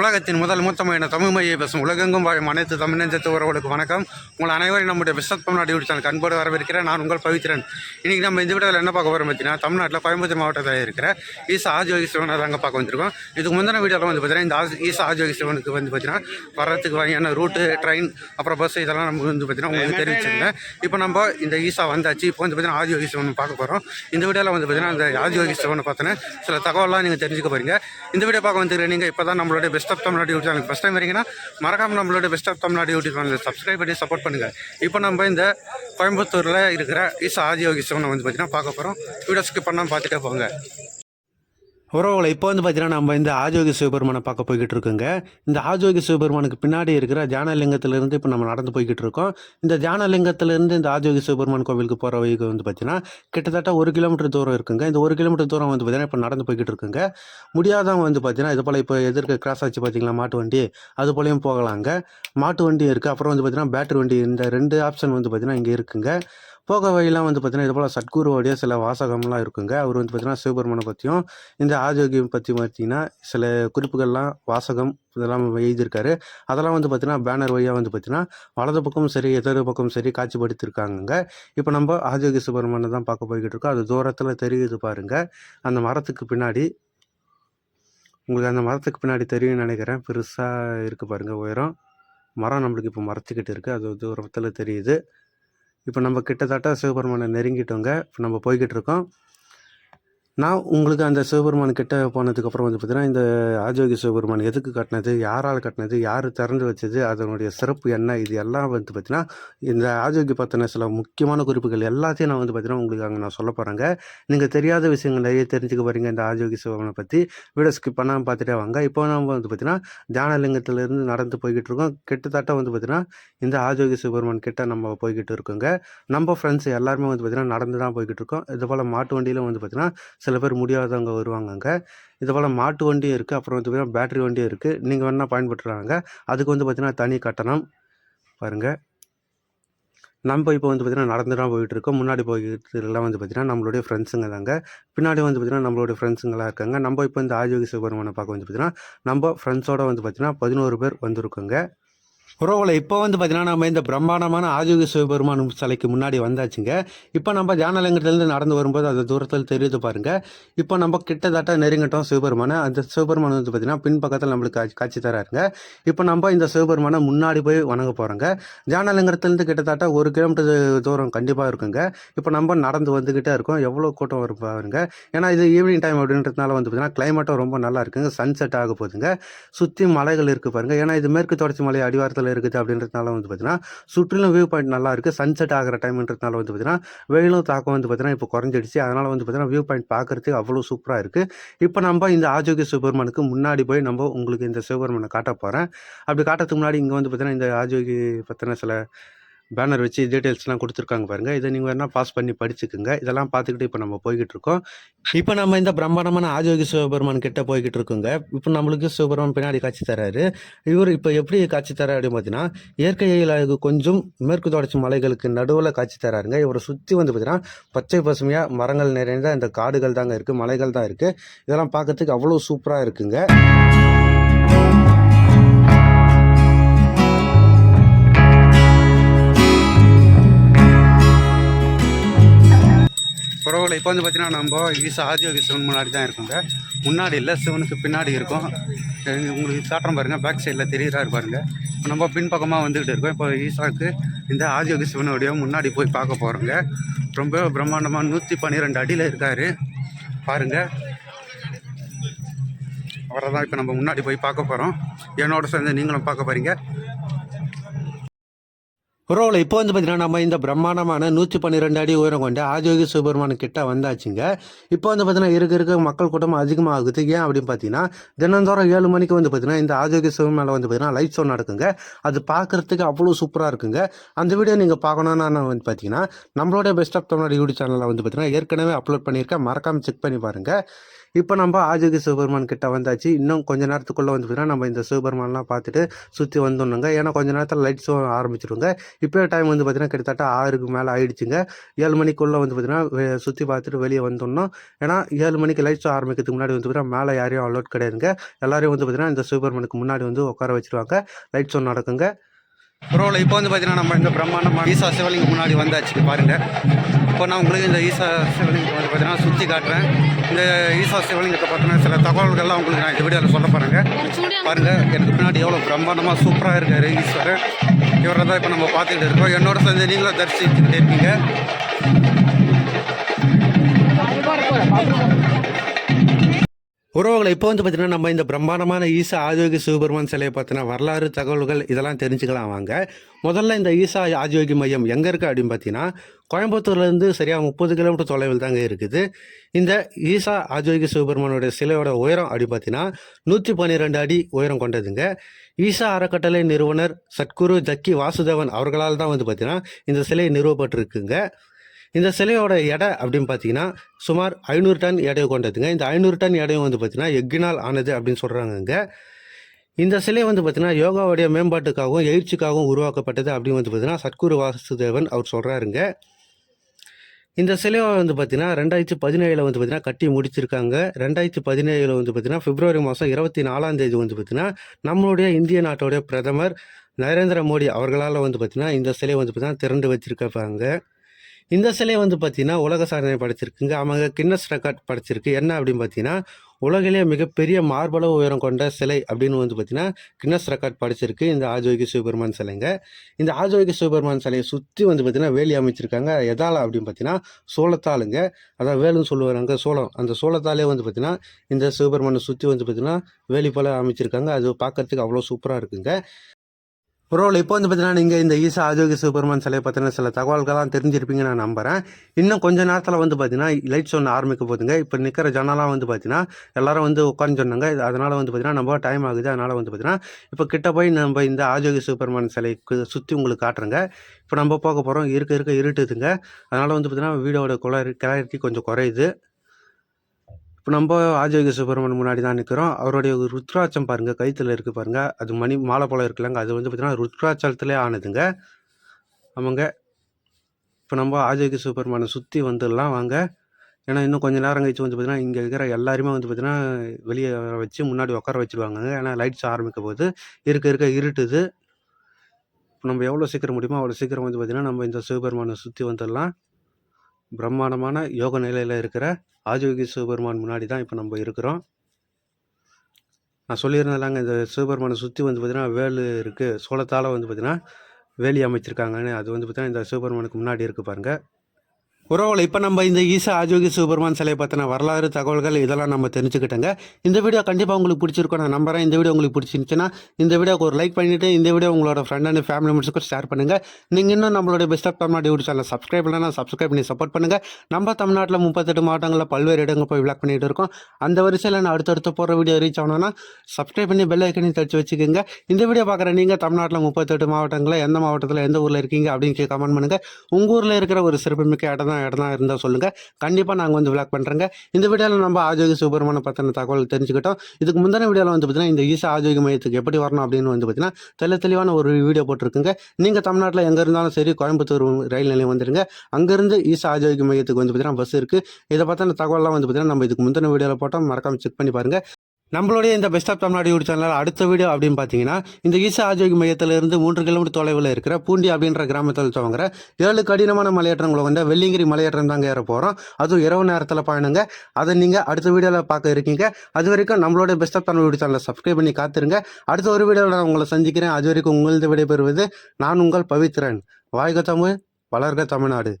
உலகத்தின் முதல் மூத்தமையான தமிழ் மொழியை பேசும் உலகெங்கும் வாழும் அனைத்து தமிழ் நெஞ்சத்து உறவுகளுக்கு வணக்கம். உங்கள் அனைவரும் நம்முடைய விசத் தமிழ்நாடு யூடியூப் சேனல் கண்போடு வரவேற்கிறேன். நான் உங்கள் பவித்ரன். இன்றைக்கி நம்ம இந்த வீடியோவில் என்ன பார்க்க போகிறோம் பார்த்தீங்கன்னா தமிழ்நாட்டில் கோயம்புத்தூர் மாவட்டத்தில் இருக்கிற ஈசா ஆஜோகி சிவனை தாங்க பார்க்க வந்திருக்கோம். இதுக்கு முந்தின வீடியோவில் வந்து பார்த்தீங்கன்னா இந்த ஈசா ஆஜோகி சிவனுக்கு வந்து பார்த்தீங்கன்னா வர்றதுக்கு வகையான ரூட்டு ட்ரெயின் அப்புறம் பஸ் இதெல்லாம் நம்ம வந்து பார்த்தீங்கன்னா உங்களுக்கு தெரிவிச்சிருந்தேன். இப்போ நம்ம இந்த ஈசா வந்தாச்சு. இப்போ வந்து பார்த்தீங்கன்னா ஆதியோகி சிவன் பார்க்க போகிறோம் இந்த வீடியோவில் வந்து பார்த்தீங்கன்னா அந்த ஆதியோகி சிவனை பார்த்தோன்னே சில தகவலாம் நீங்கள் தெரிஞ்சுக்க போகிறீங்க இந்த வீடியோ பார்க்க வந்துருக்க நீங்கள் இப்போ தான் நம்மளுடைய best of Tamil Nadu YouTube channel first time வரீங்கன்னா மறக்காம நம்மளோட best of Tamil Nadu YouTube channel subscribe பண்ணி சப்போர்ட் பண்ணுங்கள் இப்போ நம்ம இந்த கோயம்புத்தூரில் இருக்கிற ஈசா ஆதியோகி சிவனை வந்து பார்த்தீங்கன்னா பார்க்க போகிறோம் வீடியோ ஸ்கிப் பண்ணாமல் பார்த்துட்டே போங்க. உறவுகளை இப்போ வந்து பார்த்தீங்கன்னா நம்ம இந்த ஆஜோகி சிவபெருமானை பார்க்க போய்கிட்டு இருக்கோங்க. இந்த ஆஜோகி சிவபெருமானுக்கு பின்னாடி இருக்கிற தியானலிங்கத்திலிருந்து இப்போ நம்ம நடந்து போய்கிட்டு இருக்கோம். இந்த தியானலிங்கத்திலிருந்து இந்த ஆஜோகி சிவபெருமான் கோவிலுக்கு போகிற வழிக்கு வந்து பார்த்தீங்கன்னா கிட்டத்தட்ட ஒரு கிலோமீட்டர் தூரம் இருக்குங்க. இந்த ஒரு கிலோமீட்டர் தூரம் வந்து பார்த்தீங்கன்னா இப்போ நடந்து போய்கிட்டு இருக்குங்க. முடியாதவங்க வந்து பார்த்தீங்கன்னா இது போல் இப்போ எதிர்க்க கிராஸ் ஆச்சு பார்த்தீங்களா மாட்டு வண்டி அது போலையும் போகலாங்க. மாட்டு வண்டி இருக்குது அப்புறம் வந்து பார்த்தீங்கன்னா பேட்டரி வண்டி இந்த ரெண்டு ஆப்ஷன் வந்து பார்த்தீங்கன்னா இங்கே இருக்குங்க. போக வழியெல்லாம் வந்து பார்த்தீங்கன்னா இது போல் சத்குருவோடைய சில வாசகம்லாம் இருக்குங்க. அவர் வந்து பார்த்தீங்கன்னா சிவபெருமனை பற்றியும் இந்த ஆரோக்கியம் பற்றி பார்த்தீங்கன்னா சில குறிப்புகள்லாம் வாசகம் இதெல்லாம் எழுதியிருக்காரு. அதெல்லாம் வந்து பார்த்தீங்கன்னா பேனர் வழியாக வந்து பார்த்தீங்கன்னா வலது பக்கமும் சரி எதிர் பக்கமும் சரி காட்சிப்படுத்திருக்காங்க இப்போ நம்ம ஆரோக்கிய சிவபெருமானை தான் பார்க்க போய்கிட்டு இருக்கோம். அது தூரத்தில் தெரியுது பாருங்கள் அந்த மரத்துக்கு பின்னாடி உங்களுக்கு அந்த மரத்துக்கு பின்னாடி தெரியும்னு நினைக்கிறேன். பெருசாக இருக்குது பாருங்கள் உயரம். மரம் நம்மளுக்கு இப்போ மறைச்சிக்கிட்டு இருக்குது அது தூரத்தில் தெரியுது. இப்போ நம்ம கிட்டத்தட்ட சிவபெருமானை நெருங்கிட்டோங்க. இப்போ நம்ம போய்கிட்டு இருக்கோம். நான் உங்களுக்கு அந்த சிவபெருமான் கிட்ட போனதுக்கப்புறம் வந்து பார்த்தீங்கன்னா இந்த ஆஜோகி சிவபெருமான் எதுக்கு கட்டினது யாரால் கட்டினது யார் திறந்து வச்சது அதனுடைய சிறப்பு என்ன இது எல்லாம் வந்து பார்த்தீங்கன்னா இந்த ஆஜோகி பற்றின சில முக்கியமான குறிப்புகள் எல்லாத்தையும் நான் வந்து பார்த்தீங்கன்னா உங்களுக்கு அங்கே நான் சொல்ல போகிறேங்க நீங்கள் தெரியாத விஷயங்கள் நிறைய தெரிஞ்சுக்க போகிறீங்க இந்த ஆஜோகி சிவபெருமானை பற்றி வீடியோ ஸ்கிப் பண்ணாமல் பார்த்துட்டே வாங்க. இப்போ நம்ம வந்து பார்த்தீங்கன்னா தியானலிங்கத்திலேருந்து நடந்து போய்கிட்டு இருக்கோம். கிட்டத்தட்ட வந்து பார்த்தீங்கன்னா இந்த ஆஜோகி சிவபெருமான் கிட்ட நம்ம போய்கிட்டு இருக்கோங்க. நம்ம ஃப்ரெண்ட்ஸ் எல்லாருமே வந்து பார்த்தீங்கன்னா நடந்து தான் போய்கிட்டு இருக்கோம். இது போல் மாட்டு வண்டியில் வந்து பார்த்தீங்கன்னா சில பேர் முடியாதவங்க வருவாங்க அங்கே இது போல் மாட்டு வண்டியும் இருக்குது அப்புறம் வந்து பார்த்தீங்கன்னா பேட்டரி வண்டியும் இருக்குது நீங்கள் வேணால் பயன்படுத்துகிறாங்க அதுக்கு வந்து பார்த்திங்கன்னா தனி கட்டணம். பாருங்கள் நம்ம இப்போ வந்து பார்த்தீங்கன்னா நடந்து தான் போயிட்டுருக்கோம். முன்னாடி போய்கிட்டு எல்லாம் வந்து பார்த்தீங்கன்னா நம்மளுடைய ஃப்ரெண்ட்ஸுங்க தாங்க. பின்னாடி வந்து பார்த்தீங்கன்னா நம்மளுடைய ஃப்ரெண்ட்ஸுங்களாம் இருக்காங்க. நம்ம இப்போ இந்த ஆஜோகி சுப்பிரமணியம் பார்க்க வந்து பார்த்தீங்கன்னா நம்ம ஃப்ரெண்ட்ஸோட வந்து பார்த்தீங்கன்னா பதினோரு பேர் வந்திருக்கோங்க. உறவுகளை இப்போ வந்து பார்த்தீங்கன்னா நம்ம இந்த பிரம்மாண்டமான ஆஜோகி சிவபெருமான் சிலைக்கு முன்னாடி வந்தாச்சுங்க. இப்போ நம்ம தியானலிங்கத்திலேருந்து நடந்து வரும்போது அந்த தூரத்தில் தெரியுது பாருங்க. இப்போ நம்ம கிட்டத்தட்ட நெருங்கிட்டோம் சிவபெருமானை அந்த சிவபெருமான் வந்து பார்த்தீங்கன்னா பின்பக்கத்தில் நம்மளுக்கு காட்சி- காட்சி தராருங்க. இப்போ நம்ம இந்த சிவபெருமானை முன்னாடி போய் வணங்க போகிறோங்க தியானலிங்கத்திலேருந்து கிட்டத்தட்ட ஒரு கிலோமீட்டர் தூரம் கண்டிப்பாக இருக்குங்க. இப்போ நம்ம நடந்து வந்துக்கிட்டே இருக்கோம். எவ்வளோ கூட்டம் வரும் பாருங்க. ஏன்னா இது ஈவினிங் டைம் அப்படின்றதுனால வந்து பார்த்தீங்கன்னா கிளைமேட்டும் ரொம்ப நல்லா இருக்குங்க. சன்செட் ஆக போகுதுங்க. சுற்றி மலைகள் இருக்குது பாருங்க. ஏன்னா இது மேற்கு தொடர்ச்சி மலை அடிவாரத்தில் இருக்குது அப்படின்றதுனால வந்து பார்த்தீங்கன்னா சுற்றிலும் வியூ பாயிண்ட் நல்லா இருக்குது சன்செட் ஆகிற டைம்ன்றதுனால வந்து பார்த்தீங்கன்னா வெயிலும் தாக்கம் வந்து பார்த்தீங்கன்னா இப்போ குறைஞ்சிடுச்சு. அதனால் வந்து பார்த்தீங்கன்னா வியூ பாயிண்ட் பார்க்குறதுக்கு அவ்வளோ சூப்பராக இருக்குது இப்போ நம்ம இந்த ஆஜோகி சிவபெருமானுக்கு முன்னாடி போய் நம்ம உங்களுக்கு இந்த சிவபெருமனை காட்ட போகிறேன் அப்படி காட்டுறதுக்கு முன்னாடி இங்கே வந்து பார்த்தீங்கன்னா இந்த ஆஜோகி பற்றின சில பேனர் வச்சு டீட்டெயில்ஸ்லாம் கொடுத்துருக்காங்க பாருங்க. இதை நீங்கள் வேணால் பாஸ் பண்ணி படிச்சுக்குங்க. இதெல்லாம் பார்த்துக்கிட்டு இப்போ நம்ம போய்கிட்டு இருக்கோம் இப்போ நம்ம இந்த பிரம்மாண்டமான ஆஜோகி சிவபெருமான் கிட்ட போய்கிட்டு இருக்கோங்க இப்போ நம்மளுக்கு சிவபெருமான் பின்னாடி காட்சி தராரு. இவர் இப்போ எப்படி காட்சி தராரு அப்படின்னு பார்த்தீங்கன்னா இயற்கையில் அழகு கொஞ்சம் மேற்கு தொடர்ச்சி மலைகளுக்கு நடுவில் காட்சி தராருங்க. இவரை சுற்றி வந்து பார்த்தீங்கன்னா பச்சை பசுமையாக மரங்கள் நிறைந்த இந்த காடுகள் தாங்க இருக்குது மலைகள் தான் இருக்குது இதெல்லாம் பார்க்கறதுக்கு அவ்வளோ சூப்பராக இருக்குங்க. உறவுகளை இப்போ வந்து பார்த்தீங்கன்னா நம்ம ஈசா ஆதியோகி சிவன் முன்னாடி தான் இருக்கோங்க. முன்னாடி இல்லை சிவனுக்கு பின்னாடி இருக்கும். உங்களுக்கு காட்டுறோம் பாருங்கள் பேக் சைடில் தெரியுறாரு பாருங்கள் இப்போ நம்ம பின்பக்கமாக வந்துக்கிட்டு இருக்கோம். இப்போ ஈசாவுக்கு இந்த ஆதியோகி சிவனுடைய முன்னாடி போய் பார்க்க போகிறோங்க ரொம்ப பிரம்மாண்டமாக நூற்றி பன்னிரெண்டு அடியில் இருக்கார். பாருங்கள் அவரை தான் இப்போ நம்ம முன்னாடி போய் பார்க்க போகிறோம் என்னோட சேர்ந்து நீங்களும் பார்க்க போகிறீங்க ரோல் இப்போ வந்து பார்த்தீங்கன்னா நம்ம இந்த பிரம்மாண்டமான நூற்றி பன்னிரெண்டு அடி உயரம் கொண்ட ஆஜோகி சிவபெருமான் கிட்ட வந்தாச்சுங்க. இப்போ வந்து பார்த்தீங்கன்னா இருக்க இருக்க மக்கள் கூட்டம் அதிகமாகுது. ஏன் அப்படின்னு பார்த்தீங்கன்னா தினந்தோறும் ஏழு மணிக்கு வந்து பார்த்தீங்கன்னா இந்த ஆஜோகி சிவன் மேலே வந்து பார்த்தீங்கன்னா லைவ் ஷோ நடக்குங்க. அது பார்க்கறதுக்கு அவ்வளோ சூப்பராக இருக்குங்க. அந்த வீடியோ நீங்கள் பார்க்கணுன்னா வந்து பார்த்தீங்கன்னா நம்மளோட பெஸ்ட் ஆஃப் தமிழ்நாடு யூடியூப் சேனலில் வந்து பார்த்தீங்கன்னா ஏற்கனவே அப்லோட் பண்ணியிருக்கேன். மறக்காமல் செக் பண்ணி பாருங்கள் இப்போ நம்ம ஆஜோகி சிவபெருமான் கிட்ட வந்தாச்சு. இன்னும் கொஞ்ச நேரத்துக்குள்ளே வந்து பார்த்தீங்கன்னா நம்ம இந்த சிவபெருமான்லாம் பார்த்துட்டு சுற்றி வந்துடணுங்க. ஏன்னா கொஞ்ச நேரத்தில் லைட் ஷோ ஆரம்பிச்சிருங்க. இப்போ டைம் வந்து பார்த்தீங்கன்னா கிட்டத்தட்ட ஆறுக்கு மேலே ஆயிடுச்சுங்க. ஏழு மணிக்குள்ளே வந்து பார்த்தீங்கன்னா சுற்றி பார்த்துட்டு வெளியே வந்தோம்னா ஏன்னா ஏழு மணிக்கு லைட் ஷோ ஆரம்பிக்கிறதுக்கு முன்னாடி வந்து பார்த்தீங்கன்னா மேலே யாரையும் அலோட் கிடையாதுங்க. எல்லாரையும் வந்து பார்த்தீங்கன்னா இந்த சிவபெருமானுக்கு முன்னாடி வந்து உட்கார வச்சிருவாங்க. லைட் ஷோ நடக்குங்க. பரவாயில்ல இப்போ வந்து பார்த்தீங்கன்னா நம்ம இந்த பிரம்மாண்டமாக ஈசா சிவலிங்கம் முன்னாடி வந்தாச்சு பாருங்கள் இப்போ நான் உங்களுக்கு இந்த ஈசா சிவலிங்கத்தை வந்து பார்த்தீங்கன்னா சுற்றி காட்டுறேன். இந்த ஈசா சிவலிங்கத்தை பார்த்தீங்கன்னா சில தகவல்கள்லாம் உங்களுக்கு நான் இந்த வீடியோவில் சொல்ல போகிறேங்க பாருங்கள் எனக்கு பின்னாடி எவ்வளோ பிரம்மாண்டமாக சூப்பராக இருக்கார் ஈஸ்வரர். இவரை தான் இப்போ நம்ம பார்த்துக்கிட்டு இருக்கோம். என்னோட சேர்ந்து நீங்களும் தரிசிச்சுக்கிட்டே இருக்கீங்க. உறவுகளை இப்போ வந்து பார்த்தீங்கன்னா நம்ம இந்த பிரம்மாண்டமான ஈசா ஆதியோகி சிவபெருமான் சிலையை பார்த்தீங்கன்னா வரலாறு தகவல்கள் இதெல்லாம் தெரிஞ்சுக்கலாம் வாங்க. முதல்ல இந்த ஈசா ஆதியோகி மையம் எங்கே இருக்குது அப்படின்னு பார்த்தீங்கன்னா கோயம்புத்தூர்லேருந்து சரியாக முப்பது கிலோமீட்டர் தொலைவில் தாங்க இருக்குது. இந்த ஈசா ஆதியோகி சிவபெருமானுடைய சிலையோட உயரம் அப்படி பார்த்தீங்கன்னா நூற்றி பன்னிரெண்டு அடி உயரம் கொண்டதுங்க. ஈசா அறக்கட்டளை நிறுவனர் சத்குரு ஜக்கி வாசுதேவன் அவர்களால் தான் வந்து பார்த்தீங்கன்னா இந்த சிலை நிறுவப்பட்டிருக்குங்க. இந்த சிலையோட எடை அப்படின்னு பார்த்தீங்கன்னா சுமார் ஐநூறு டன் எடையை கொண்டதுங்க. இந்த ஐநூறு டன் எடையும் வந்து பார்த்தீங்கன்னா எக்கினால் ஆனது அப்படின்னு சொல்கிறாங்கங்க இந்த சிலை வந்து பார்த்தீங்கன்னா யோகாவுடைய மேம்பாட்டுக்காகவும் எழுச்சிக்காகவும் உருவாக்கப்பட்டது அப்படின்னு வந்து பார்த்தீங்கன்னா சத்குரு வாசுதேவன் அவர் சொல்கிறாருங்க இந்த சிலையை வந்து பார்த்தீங்கன்னா ரெண்டாயிரத்தி பதினேழில் வந்து பார்த்தீங்கன்னா கட்டி முடிச்சிருக்காங்க. ரெண்டாயிரத்தி பதினேழில் வந்து பார்த்தீங்கன்னா பிப்ரவரி மாதம் இருபத்தி நாலாம் தேதி வந்து பார்த்தீங்கன்னா நம்மளுடைய இந்திய நாட்டோடைய பிரதமர் நரேந்திர மோடி அவர்களால் வந்து பார்த்தீங்கன்னா இந்த சிலையை வந்து பார்த்தீங்கன்னா திறந்து வச்சிருக்காங்க. இந்த சிலை வந்து பார்த்தீங்கன்னா உலக சாதனை படைச்சிருக்குங்க. அவங்க கின்னஸ் ரெக்கார்ட் படைச்சிருக்கு. என்ன அப்படின்னு பார்த்தீங்கன்னா உலகிலே மிகப்பெரிய மார்பளவு உயரம் கொண்ட சிலை அப்படின்னு வந்து பார்த்தீங்கன்னா கின்னஸ் ரெக்கார்ட் படைச்சிருக்கு. இந்த ஆஜோகி சிவபெருமான் சிலைங்க. இந்த ஆஜோகி சிவபெருமான் சிலையை சுற்றி வந்து பார்த்தீங்கன்னா வேலி அமைச்சிருக்காங்க. எதால அப்படின்னு பார்த்தீங்கன்னா சோளத்தாளுங்க. அதான் வேலுன்னு சொல்லுவாங்க சோளம். அந்த சோளத்தாலே வந்து பார்த்தீங்கன்னா இந்த சிவபெருமானை சுற்றி வந்து பார்த்தீங்கன்னா வேலி போல் அமைச்சிருக்காங்க. அது பார்க்கறதுக்கு அவ்வளோ சூப்பராக இருக்குங்க. ப்ரோவில் இப்போ வந்து பார்த்தீங்கன்னா நீங்கள் இந்த ஈசா ஆரோக்கிய சூப்பர்மேன் சிலையை பற்றின சில தகவல்கள்லாம் தெரிஞ்சிருப்பீங்க நான் நம்புகிறேன் இன்னும் கொஞ்ச நேரத்தில் வந்து பார்த்தீங்கன்னா லைட் ஒன்று ஆரம்பிக்க போகுதுங்க இப்போ நிற்கிற ஜனலாம் வந்து பார்த்தீங்கன்னா எல்லாரும் வந்து உட்காந்து சொன்னாங்க. அதனால் வந்து பார்த்தீங்கன்னா நம்ம டைம் ஆகுது. அதனால் வந்து பார்த்தீங்கன்னா இப்போ கிட்ட போய் நம்ம இந்த ஆஜோகி சூப்பர்மேன் சிலைக்கு சுற்றி உங்களுக்கு காட்டுறேங்க. இப்போ நம்ம போக போகிறோம் இருக்க இருக்க இருட்டுதுங்க. அதனால் வந்து பார்த்தீங்கன்னா வீடியோட குளர் கிளாரிட்டி கொஞ்சம் குறையுது. இப்போ நம்ம ஆஜோகி சுப்பிரமணியம் முன்னாடி தான் நிற்கிறோம் அவருடைய ருத்ராட்சம் பாருங்கள் கைத்தில் இருக்குது பாருங்கள் அது மணி மாலை போல இருக்குல்லங்க. அது வந்து பார்த்தீங்கன்னா ருத்ராட்சத்திலே ஆனதுங்க. ஆமாங்க. இப்போ நம்ம ஆஜோகி சுப்பிரமணியம் சுற்றி வந்துடலாம் வாங்க. ஏன்னா இன்னும் கொஞ்சம் நேரம் கழிச்சு வந்து பார்த்தீங்கன்னா இங்கே இருக்கிற எல்லாருமே வந்து பார்த்தீங்கன்னா வெளியே வச்சு முன்னாடி உட்கார வச்சுருவாங்க ஏன்னா லைட்ஸ் ஆரம்பிக்க போது இருக்க இருக்க இருட்டுது. இப்போ நம்ம எவ்வளோ சீக்கிரம் முடியுமோ அவ்வளோ சீக்கிரம் வந்து பார்த்தீங்கன்னா நம்ம இந்த சிவபெருமானை சுற்றி வந்துடலாம். பிரம்மாண்டமான யோக நிலையில் இருக்கிற ஆஜோகி சிவபெருமான் முன்னாடி தான் இப்போ நம்ம இருக்கிறோம். நான் சொல்லியிருந்தேன்லாங்க இந்த சிவபெருமானை சுற்றி வந்து பார்த்தீங்கன்னா வேலு இருக்குது சோளத்தால் வந்து பார்த்தீங்கன்னா வேலி அமைச்சிருக்காங்கன்னு. அது வந்து பார்த்தீங்கன்னா இந்த சிவபெருமானுக்கு முன்னாடி இருக்குது பாருங்கள் உறவுகள் இப்போ நம்ம இந்த ஈசா ஆஜோகி சூப்பர்மான் சிலையை பற்றின வரலாறு தகவல்கள் இதெல்லாம் நம்ம தெரிஞ்சுக்கிட்டோங்க. இந்த வீடியோ கண்டிப்பாக உங்களுக்கு பிடிச்சிருக்கோம். நான் நம்புறேன். இந்த வீடியோ உங்களுக்கு பிடிச்சிருந்துச்சுன்னா இந்த வீடியோக்கு ஒரு லைக் பண்ணிவிட்டு இந்த வீடியோ உங்களோட ஃப்ரெண்ட் அண்ட் ஃபேமிலி மெம்பர்ஸ்க்கு ஷேர் பண்ணுங்கள் நீங்கள் இன்னும் நம்மளோட best of Tamil Nadu YouTube channel subscribe பண்ணலாம் சப்ஸ்கிரைப் பண்ணி சப்போர்ட் பண்ணுங்கள் நம்ம தமிழ்நாட்டில் முப்பத்தெட்டு மாவட்டங்களில் பல்வேறு இடங்கள் போய் விளாக் பண்ணிகிட்டு இருக்கோம். அந்த வரிசையில் நான் அடுத்தடுத்து போகிற வீடியோ ரீச் ஆகணும்னா சப்ஸ்கிரைப் பண்ணி பெல் ஐக்கனையும் தச்சு வச்சுக்கோங்க. இந்த வீடியோ பார்க்குற நீங்கள் தமிழ்நாட்டில் முப்பத்தெட்டு மாவட்டங்களில் எந்த மாவட்டத்தில் எந்த ஊரில் இருக்கீங்க அப்படின்னு கமெண்ட் பண்ணுங்கள் உங்கள் ஊரில் இருக்கிற ஒரு சிறப்புமிக்க இடம் தான் இடம்லாம் இருந்தால் சொல்லுங்கள் கண்டிப்பாக நாங்கள் வந்து விளாக் பண்ணுறேங்க இந்த வீடியோவில் நம்ம ஆஜோகி சுப்பிரமணிய பற்றின தகவல் தெரிஞ்சுக்கிட்டோம். இதுக்கு முந்தின வீடியோவில் வந்து பார்த்தீங்கன்னா இந்த ஈசா ஆஜோகி மையத்துக்கு எப்படி வரணும் அப்படின்னு வந்து பார்த்தீங்கன்னா தெளி தெளிவான ஒரு வீடியோ போட்டிருக்குங்க. நீங்கள் தமிழ்நாட்டில் எங்கே இருந்தாலும் சரி கோயம்புத்தூர் ரயில் நிலையம் வந்துடுங்க அங்கேருந்து ஈசா ஆஜோகி மையத்துக்கு வந்து பார்த்தீங்கன்னா பஸ் இருக்குது இதை பற்றின தகவல்லாம் வந்து பார்த்தீங்கன்னா நம்ம இதுக்கு முந்தின வீடியோவில் போட்டோம். மறக்காமல் செக் பண்ணி பாருங்கள் நம்மளுடைய இந்த best of Tamil Nadu YouTube channel அடுத்த வீடியோ அப்படின்னு பார்த்தீங்கன்னா இந்த ஈசா ஆரோக்கிய மையத்திலிருந்து மூன்று கிலோமீட்டர் தொலைவில் இருக்கிற பூண்டி அப்படின்ற கிராமத்தில் துவங்குற ஏழு கடினமான மலையேற்றங்களை கொண்ட வெள்ளிங்கிரி மலையேற்றம் தாங்க ஏற போகிறோம் அதுவும் இரவு நேரத்தில் பயணுங்க. அதை நீங்கள் அடுத்த வீடியோவில் பார்க்க இருக்கீங்க. அது வரைக்கும் நம்மளுடைய பெஸ்ட் ஆஃப் தமிழ் யூடியூப் சேனலை சப்ஸ்கிரைப் பண்ணி காத்திருங்க. அடுத்த ஒரு வீடியோவில் நான் உங்களை சந்திக்கிறேன். அது வரைக்கும் உங்களது விடைபெறுவது நான் உங்கள் பவித்ரன். வாழ்க தமிழ் வளர்க தமிழ்நாடு.